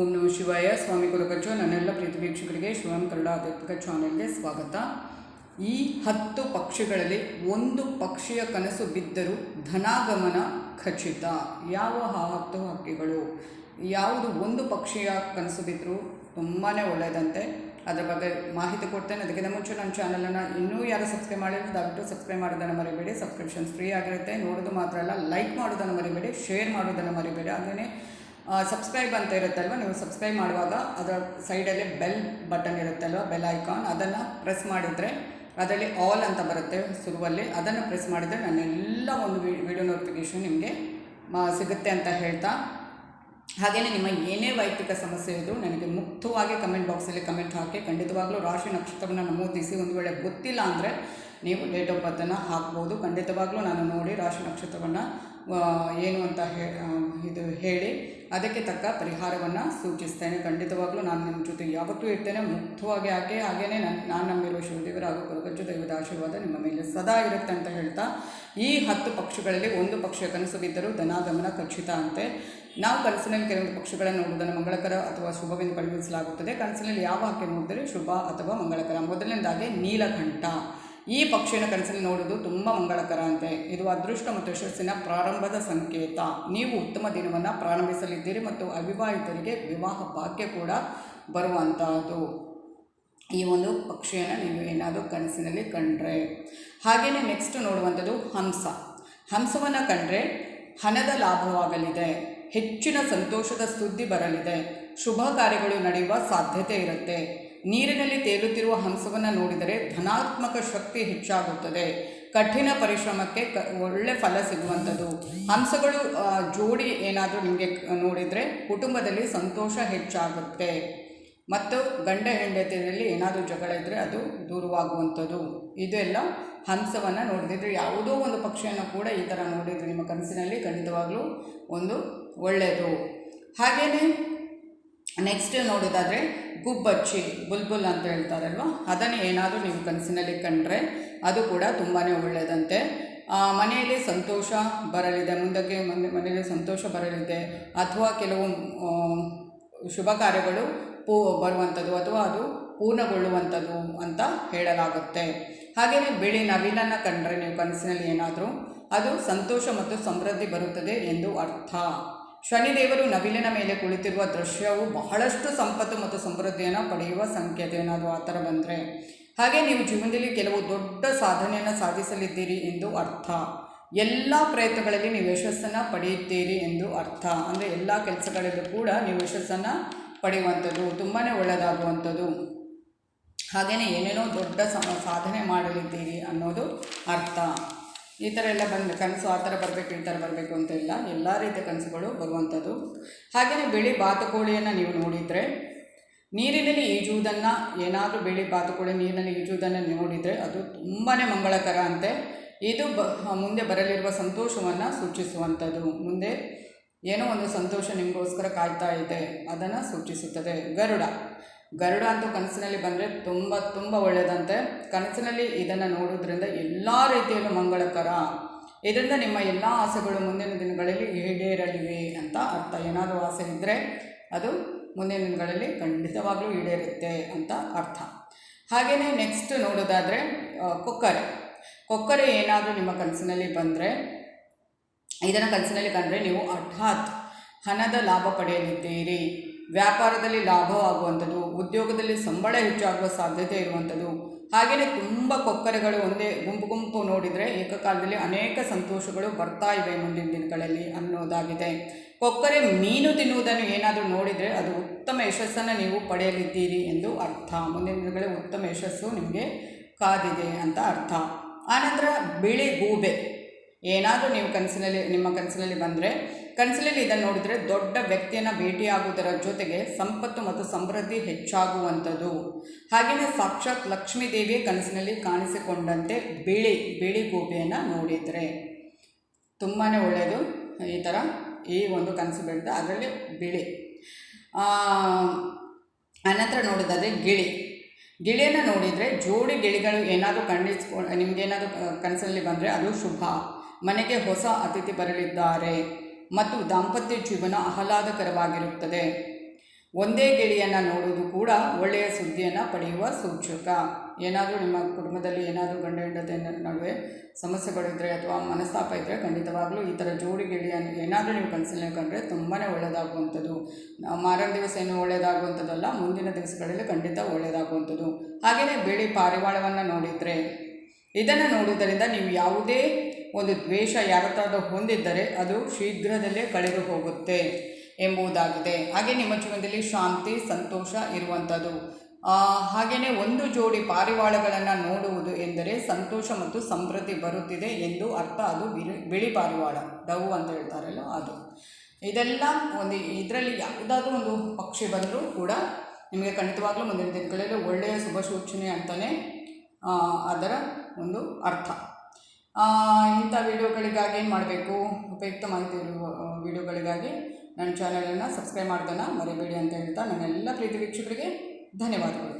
ಓಂ ನಮಃ ಶಿವಾಯ. ಸ್ವಾಮಿ ಕುಲಕಚ್ಚು ನನ್ನೆಲ್ಲ ಪ್ರೀತಿ ವೀಕ್ಷಕರಿಗೆ ಶಿವಂ ಕನ್ನಡ ಆಧ್ಯಾತ್ಮಿಕ ಚಾನೆಲ್ಗೆ ಸ್ವಾಗತ. ಈ ಹತ್ತು ಪಕ್ಷಿಗಳಲ್ಲಿ ಒಂದು ಪಕ್ಷಿಯ ಕನಸು ಬಿದ್ದರೂ ಧನಾಗಮನ ಖಚಿತ. ಯಾವ ಹತ್ತು ಹಕ್ಕಿಗಳು? ಯಾವುದು ಒಂದು ಪಕ್ಷಿಯ ಕನಸು ಬಿದ್ದರೂ ತುಂಬಾ ಒಳ್ಳೆಯದಂತೆ. ಅದರ ಬಗ್ಗೆ ಮಾಹಿತಿ ಕೊಡ್ತೇನೆ. ಅದಕ್ಕಿಂತ ಮುಂಚೆ ನನ್ನ ಚಾನಲನ್ನು ಇನ್ನೂ ಯಾರು ಸಬ್ಸ್ಕ್ರೈಬ್ ಮಾಡಿಲ್ಲ, ದಯವಿಟ್ಟು ಸಬ್ಸ್ಕ್ರೈಬ್ ಮಾಡೋದನ್ನು ಮರಿಬೇಡಿ. ಸಬ್ಸ್ಕ್ರಿಪ್ಷನ್ಸ್ ಫ್ರೀ ಆಗಿರುತ್ತೆ. ನೋಡೋದು ಮಾತ್ರ ಅಲ್ಲ, ಲೈಕ್ ಮಾಡೋದನ್ನು ಮರಿಬೇಡಿ, ಶೇರ್ ಮಾಡೋದನ್ನು ಮರಿಬೇಡಿ. ಹಾಗೆಯೇ ಸಬ್ಸ್ಕ್ರೈಬ್ ಅಂತ ಇರುತ್ತಲ್ವ? ನೀವು ಸಬ್ಸ್ಕ್ರೈಬ್ ಮಾಡುವಾಗ ಅದರ ಸೈಡಲ್ಲಿ ಬೆಲ್ ಬಟನ್ ಇರುತ್ತಲ್ವ? ಬೆಲ್ ಐಕಾನ್ ಅದನ್ನು ಪ್ರೆಸ್ ಮಾಡಿದರೆ ಅದರಲ್ಲಿ ಆಲ್ ಅಂತ ಬರುತ್ತೆ ಶುರುವಲ್ಲಿ. ಅದನ್ನು ಪ್ರೆಸ್ ಮಾಡಿದರೆ ನನ್ನ ಎಲ್ಲ ಒಂದು ವಿಡಿಯೋ ನೋಟಿಫಿಕೇಶನ್ ನಿಮಗೆ ಸಿಗುತ್ತೆ ಅಂತ ಹೇಳ್ತಾ. ಹಾಗೆಯೇ ನಿಮ್ಮ ಏನೇ ವೈಯಕ್ತಿಕ ಸಮಸ್ಯೆ ಇದ್ದರೂ ನನಗೆ ಮುಕ್ತವಾಗಿ ಕಮೆಂಟ್ ಬಾಕ್ಸಲ್ಲಿ ಕಮೆಂಟ್ ಹಾಕಿ, ಖಂಡಿತವಾಗಲೂ ರಾಶಿ ನಕ್ಷತ್ರವನ್ನು ನಮೂದಿಸಿ. ಒಂದು ವೇಳೆ ಗೊತ್ತಿಲ್ಲ ಅಂದರೆ ನೀವು ಡೇಟ್ ಆಫ್ ಬರ್ತನ್ನು ಹಾಕ್ಬೋದು. ಖಂಡಿತವಾಗ್ಲೂ ನಾನು ನೋಡಿ ರಾಶಿ ನಕ್ಷತ್ರವನ್ನು ಏನು ಅಂತ ಇದು ಹೇಳಿ. ಅದಕ್ಕೆ ತಕ್ಕ ಪರಿಹಾರವನ್ನು ಸೂಚಿಸ್ತೇನೆ. ಖಂಡಿತವಾಗಲೂ ನಾನು ನಿಮ್ಮ ಜೊತೆ ಯಾವತ್ತೂ ಇರ್ತೇನೆ. ಮುಕ್ತವಾಗಿ ಆಕೆ ಹಾಗೆಯೇ ನನ್ನ ನಾನು ನಂಬಿರುವ ಶಿವದೇವರ ಹಾಗೂ ಕೊರಗಜ್ಜು ದೈವದ ಆಶೀರ್ವಾದ ನಿಮ್ಮ ಮೇಲೆ ಸದಾ ಇರುತ್ತೆ ಅಂತ ಹೇಳ್ತಾ, ಈ ಹತ್ತು ಪಕ್ಷಗಳಲ್ಲಿ ಒಂದು ಪಕ್ಷ ಕನಸು ಬಿದ್ದರೂ ಧನಾಗಮನ ಖಚಿತ ಅಂತೆ. ನಾವು ಕನಸಿನಲ್ಲಿ ಕೆಲವೊಂದು ಪಕ್ಷಗಳನ್ನು ನೋಡುವುದನ್ನು ಮಂಗಳಕರ ಅಥವಾ ಶುಭವೆಂದು ಪರಿಗಣಿಸಲಾಗುತ್ತದೆ. ಕನಸಿನಲ್ಲಿ ಯಾವ ಹಾಕಿ ನೋಡಿದರೆ ಶುಭ ಅಥವಾ ಮಂಗಳಕರ. ಮೊದಲನೇದಾಗಿ ನೀಲಕಂಠ. ಈ ಪಕ್ಷಿಯನ್ನು ಕನಸಲ್ಲಿ ನೋಡುವುದು ತುಂಬ ಮಂಗಳಕರ ಅಂತೆ. ಇದು ಅದೃಷ್ಟ ಮತ್ತು ಯಶಸ್ಸಿನ ಪ್ರಾರಂಭದ ಸಂಕೇತ. ನೀವು ಉತ್ತಮ ದಿನವನ್ನು ಪ್ರಾರಂಭಿಸಲಿದ್ದೀರಿ ಮತ್ತು ಅವಿವಾಹಿತರಿಗೆ ವಿವಾಹ ಭಾಗ್ಯ ಕೂಡ ಬರುವಂತಹದ್ದು ಈ ಒಂದು ಪಕ್ಷಿಯನ್ನು ನೀವು ಏನಾದರೂ ಕನಸಿನಲ್ಲಿ ಕಂಡ್ರೆ. ಹಾಗೆಯೇ ನೆಕ್ಸ್ಟ್ ನೋಡುವಂಥದ್ದು ಹಂಸ. ಹಂಸವನ್ನು ಕಂಡ್ರೆ ಹಣದ ಲಾಭವಾಗಲಿದೆ, ಹೆಚ್ಚಿನ ಸಂತೋಷದ ಸುದ್ದಿ ಬರಲಿದೆ, ಶುಭ ಕಾರ್ಯಗಳು ನಡೆಯುವ ಸಾಧ್ಯತೆ ಇರುತ್ತೆ. ನೀರಿನಲ್ಲಿ ತೇಲುತ್ತಿರುವ ಹಂಸವನ್ನು ನೋಡಿದರೆ ಧನಾತ್ಮಕ ಶಕ್ತಿ ಹೆಚ್ಚಾಗುತ್ತದೆ. ಕಠಿಣ ಪರಿಶ್ರಮಕ್ಕೆ ಕ, ಒಳ್ಳೆ ಫಲ ಸಿಗುವಂಥದ್ದು. ಹಂಸಗಳು ಜೋಡಿ ಏನಾದರೂ ನಿಮಗೆ ನೋಡಿದರೆ ಕುಟುಂಬದಲ್ಲಿ ಸಂತೋಷ ಹೆಚ್ಚಾಗುತ್ತೆ. ಮತ್ತು ಗಂಡ ಹೆಂಡತಿಯಲ್ಲಿ ಏನಾದರೂ ಜಗಳ ಇದ್ದರೆ ಅದು ದೂರವಾಗುವಂಥದ್ದು. ಇದೆಲ್ಲ ಹಂಸವನ್ನು ನೋಡಿದ್ರೆ ಯಾವುದೋ ಒಂದು ಪಕ್ಷಿಯನ್ನು ಕೂಡ ಈ ಥರ ನೋಡಿದರೆ ನಿಮ್ಮ ಕನಸಿನಲ್ಲಿ ಖಂಡಿತವಾಗಲೂ ಒಂದು ಒಳ್ಳೆಯದು. ಹಾಗೆಯೇ ನೆಕ್ಸ್ಟ್ ನೋಡೋದಾದರೆ ಗುಬ್ಬಚ್ಚಿ, ಬುಲ್ಬುಲ್ ಅಂತ ಹೇಳ್ತಾರಲ್ವಾ? ಅದನ್ನು ಏನಾದರೂ ನೀವು ಕನಸಿನಲ್ಲಿ ಕಂಡ್ರೆ ಅದು ಕೂಡ ತುಂಬಾ ಒಳ್ಳೆಯದಂತೆ. ಮನೆಯಲ್ಲಿ ಸಂತೋಷ ಬರಲಿದೆ, ಮುಂದಕ್ಕೆ ಮನೆ, ಮನೆಯಲ್ಲಿ ಸಂತೋಷ ಬರಲಿದೆ, ಅಥವಾ ಕೆಲವು ಶುಭ ಕಾರ್ಯಗಳು ಪೂ, ಬರುವಂಥದ್ದು ಅಥವಾ ಅದು ಪೂರ್ಣಗೊಳ್ಳುವಂಥದ್ದು ಅಂತ ಹೇಳಲಾಗುತ್ತೆ. ಹಾಗೆಯೇ ಬಿಳಿ ನವಿಲನ್ನು ಕಂಡ್ರೆ ನೀವು ಕನಸಿನಲ್ಲಿ ಏನಾದರೂ ಅದು ಸಂತೋಷ ಮತ್ತು ಸಮೃದ್ಧಿ ಬರುತ್ತದೆ ಎಂದು ಅರ್ಥ. ಶನಿದೇವರು ನವಿಲಿನ ಮೇಲೆ ಕುಳಿತಿರುವ ದೃಶ್ಯವು ಬಹಳಷ್ಟು ಸಂಪತ್ತು ಮತ್ತು ಸಮೃದ್ಧಿಯನ್ನು ಪಡೆಯುವ ಸಂಕೇತ ಏನಾದರೂ ಆ ಥರ ಬಂದರೆ. ಹಾಗೆ ನೀವು ಜೀವನದಲ್ಲಿ ಕೆಲವು ದೊಡ್ಡ ಸಾಧನೆಯನ್ನು ಸಾಧಿಸಲಿದ್ದೀರಿ ಎಂದು ಅರ್ಥ. ಎಲ್ಲ ಪ್ರಯತ್ನಗಳಲ್ಲಿ ನೀವು ಯಶಸ್ಸನ್ನು ಪಡೆಯುತ್ತೀರಿ ಎಂದು ಅರ್ಥ. ಅಂದರೆ ಎಲ್ಲ ಕೆಲಸಗಳಲ್ಲೂ ಕೂಡ ನೀವು ಯಶಸ್ಸನ್ನು ಪಡೆಯುವಂಥದ್ದು ತುಂಬಾ ಒಳ್ಳೆಯದಾಗುವಂಥದ್ದು. ಹಾಗೆಯೇ ಏನೇನೋ ದೊಡ್ಡ ಸಾಧನೆ ಮಾಡಲಿದ್ದೀರಿ ಅನ್ನೋದು ಅರ್ಥ. ಈ ಥರ ಎಲ್ಲ ಬಂದು ಕನಸು ಆ ಥರ ಬರಬೇಕು, ಈ ಥರ ಬರಬೇಕು ಅಂತ ಇಲ್ಲ. ಎಲ್ಲ ರೀತಿಯ ಕನಸುಗಳು ಬರುವಂಥದ್ದು ಹಾಗೆಯೇ ಬಿಳಿ ಬಾತುಕೋಳಿಯನ್ನು ನೀವು ನೋಡಿದರೆ, ನೀರಿನಲ್ಲಿ ಈಜುವುದನ್ನು ಏನಾದರೂ ಬಿಳಿ ಬಾತುಕೋಳಿ ನೀರಿನಲ್ಲಿ ಈಜುವುದನ್ನು ನೋಡಿದರೆ ಅದು ತುಂಬಾ ಮಂಗಳಕರ ಅಂತೆ. ಇದು ಬ, ಮುಂದೆ ಬರಲಿರುವ ಸಂತೋಷವನ್ನು ಸೂಚಿಸುವಂಥದ್ದು ಮುಂದೆ ಏನೋ ಒಂದು ಸಂತೋಷ ನಿಮಗೋಸ್ಕರ ಕಾಯ್ತಾ ಇದೆ, ಅದನ್ನು ಸೂಚಿಸುತ್ತದೆ. ಗರುಡ. ಗರುಡ ಅಂತೂ ಕನಸಿನಲ್ಲಿ ಬಂದರೆ ತುಂಬ ತುಂಬ ಒಳ್ಳೆಯದಂತೆ. ಕನಸಿನಲ್ಲಿ ಇದನ್ನು ನೋಡೋದ್ರಿಂದ ಎಲ್ಲ ರೀತಿಯಲ್ಲೂ ಮಂಗಳಕರ. ಇದರಿಂದ ನಿಮ್ಮ ಎಲ್ಲ ಆಸೆಗಳು ಮುಂದಿನ ದಿನಗಳಲ್ಲಿ ಈಡೇರಲಿವೆ ಅಂತ ಅರ್ಥ. ಏನಾದರೂ ಆಸೆ ಇದ್ದರೆ ಅದು ಮುಂದಿನ ದಿನಗಳಲ್ಲಿ ಖಂಡಿತವಾಗಲೂ ಈಡೇರುತ್ತೆ ಅಂತ ಅರ್ಥ. ಹಾಗೆಯೇ ನೆಕ್ಸ್ಟ್ ನೋಡೋದಾದರೆ ಕುಕ್ಕರ್. ಕೊಕ್ಕರೆ ಏನಾದರೂ ನಿಮ್ಮ ಕನಸಿನಲ್ಲಿ ಬಂದರೆ, ಇದನ್ನು ಕನಸಿನಲ್ಲಿ ಕಂಡರೆ ನೀವು ಹಠಾತ್ ಹಣದ ಲಾಭ ಪಡೆಯಲಿದ್ದೀರಿ. ವ್ಯಾಪಾರದಲ್ಲಿ ಲಾಭವಾಗುವಂಥದ್ದು, ಉದ್ಯೋಗದಲ್ಲಿ ಸಂಬಳ ಹೆಚ್ಚಾಗುವ ಸಾಧ್ಯತೆ ಇರುವಂಥದ್ದು, ಹಾಗೆಯೇ ತುಂಬ ಕೊಕ್ಕರೆಗಳು ಒಂದೇ ಗುಂಪು ಗುಂಪು ನೋಡಿದರೆ ಏಕಕಾಲದಲ್ಲಿ ಅನೇಕ ಸಂತೋಷಗಳು ಬರ್ತಾ ಇವೆ ಮುಂದಿನ ದಿನಗಳಲ್ಲಿ ಅನ್ನೋದಾಗಿದೆ. ಕೊಕ್ಕರೆ ಮೀನು ತಿನ್ನುವುದನ್ನು ಏನಾದರೂ ನೋಡಿದರೆ ಅದು ಉತ್ತಮ ಯಶಸ್ಸನ್ನು ನೀವು ಪಡೆಯಲಿದ್ದೀರಿ ಎಂದು ಅರ್ಥ. ಮುಂದಿನ ದಿನಗಳಲ್ಲಿ ಉತ್ತಮ ಯಶಸ್ಸು ನಿಮಗೆ ಕಾದಿದೆ ಅಂತ ಅರ್ಥ. ಆನಂತರ ಬಿಳಿ ಗೂಬೆ. ಏನಾದರೂ ನೀವು ಕನಸಿನಲ್ಲಿ, ನಿಮ್ಮ ಕನಸಿನಲ್ಲಿ ಬಂದರೆ ಕನಸಿನಲ್ಲಿ ಇದನ್ನು ನೋಡಿದರೆ ದೊಡ್ಡ ವ್ಯಕ್ತಿಯನ್ನು ಭೇಟಿಯಾಗುವುದರ ಜೊತೆಗೆ ಸಂಪತ್ತು ಮತ್ತು ಸಮೃದ್ಧಿ ಹೆಚ್ಚಾಗುವಂಥದ್ದು. ಹಾಗೆಯೇ ಸಾಕ್ಷಾತ್ ಲಕ್ಷ್ಮೀ ದೇವಿ ಕನಸಿನಲ್ಲಿ ಕಾಣಿಸಿಕೊಂಡಂತೆ ಬಿಳಿ ಬಿಳಿ ಗೂಬೆಯನ್ನು ನೋಡಿದರೆ. ತುಂಬಾ ಒಳ್ಳೆಯದು ಈ ಥರ ಈ ಒಂದು ಕನಸು ಬೆಳೆದ ಅದರಲ್ಲಿ ಬಿಳಿ. ಆನಂತರ ನೋಡೋದಾದರೆ ಗಿಳಿ. ಗಿಳಿಯನ್ನು ನೋಡಿದರೆ ಜೋಡಿ ಗಿಳಿಗಳು ಏನಾದರೂ ಖಂಡಿಸ್ಕೊಂಡು ನಿಮಗೇನಾದರೂ ಕನಸಲ್ಲಿ ಬಂದರೆ ಅದು ಶುಭ. ಮನೆಗೆ ಹೊಸ ಅತಿಥಿ ಬರಲಿದ್ದಾರೆ. ಮತ್ತು ದಾಂಪತ್ಯ ಜೀವನ ಆಹ್ಲಾದಕರವಾಗಿರುತ್ತದೆ. ಒಂದೇ ಗೆಳೆಯನ್ನು ನೋಡುವುದು ಕೂಡ ಒಳ್ಳೆಯ ಸುದ್ದಿಯನ್ನು ಪಡೆಯುವ ಸೂಚಕ. ಏನಾದರೂ ನಿಮ್ಮ ಕುಟುಂಬದಲ್ಲಿ ಏನಾದರೂ ಗಂಡ ಹೆಂಡತಿ ನಡುವೆ ಸಮಸ್ಯೆಗಳಿದ್ದರೆ ಅಥವಾ ಮನಸ್ತಾಪ ಇದ್ದರೆ ಖಂಡಿತವಾಗಲೂ ಈ ಥರ ಜೋಡಿ ಗೆಳೆಯನ್ನು ಏನಾದರೂ ನೀವು ಕನಸಲ್ಲಿ ಕಂಡ್ರೆ ತುಂಬಾ ಒಳ್ಳೆಯದಾಗುವಂಥದ್ದು ಮಾರನೇ ದಿವಸ ಏನು ಒಳ್ಳೆಯದಾಗುವಂಥದ್ದಲ್ಲ ಮುಂದಿನ ದಿವಸಗಳಲ್ಲಿ ಖಂಡಿತ ಒಳ್ಳೆಯದಾಗುವಂಥದ್ದು ಹಾಗೆಯೇ ಬಿಳಿ ಪಾರಿವಾಳವನ್ನು ನೋಡಿದರೆ ಇದನ್ನು ನೋಡುವುದರಿಂದ ನೀವು ಯಾವುದೇ ಒಂದು ದ್ವೇಷ ಯಾರತ್ತಾದರೂ ಹೊಂದಿದ್ದರೆ ಅದು ಶೀಘ್ರದಲ್ಲೇ ಕಳೆದು ಹೋಗುತ್ತೆ ಎಂಬುದಾಗಿದೆ. ಹಾಗೆ ನಿಮ್ಮ ಜೀವನದಲ್ಲಿ ಶಾಂತಿ, ಸಂತೋಷ ಇರುವಂಥದ್ದು. ಹಾಗೆಯೇ ಒಂದು ಜೋಡಿ ಪಾರಿವಾಳಗಳನ್ನು ನೋಡುವುದು ಎಂದರೆ ಸಂತೋಷ ಮತ್ತು ಸಮೃದ್ಧಿ ಬರುತ್ತಿದೆ ಎಂದು ಅರ್ಥ ಅದು ಬಿಳಿ ಬಿಳಿ ಪಾರಿವಾಳ ಡವು ಅಂತ ಹೇಳ್ತಾರಲ್ಲ ಅದು. ಇದೆಲ್ಲ ಒಂದು, ಇದರಲ್ಲಿ ಯಾವುದಾದ್ರೂ ಒಂದು ಪಕ್ಷಿ ಬಂದರೂ ಕೂಡ ನಿಮಗೆ ಖಂಡಿತವಾಗಲೂ ಮುಂದಿನ ದಿನಗಳಲ್ಲಿ ಒಳ್ಳೆಯ ಶುಭ ಸೂಚನೆ ಅಂತಲೇ ಅದರ ಒಂದು ಅರ್ಥ. ಇಂಥ ವಿಡಿಯೋಗಳಿಗಾಗಿ ಏನು ಮಾಡಬೇಕು? ಉಪಯುಕ್ತ ಮಾಹಿತಿ ವಿಡಿಯೋಗಳಿಗಾಗಿ ನನ್ನ ಚಾನಲನ್ನು ಸಬ್ಸ್ಕ್ರೈಬ್ ಮಾಡೋದನ್ನು ಮರಿಬೇಡಿ ಅಂತ ಹೇಳ್ತಾ ನನ್ನೆಲ್ಲ ಪ್ರೀತಿ ವೀಕ್ಷಕರಿಗೆ ಧನ್ಯವಾದಗಳು.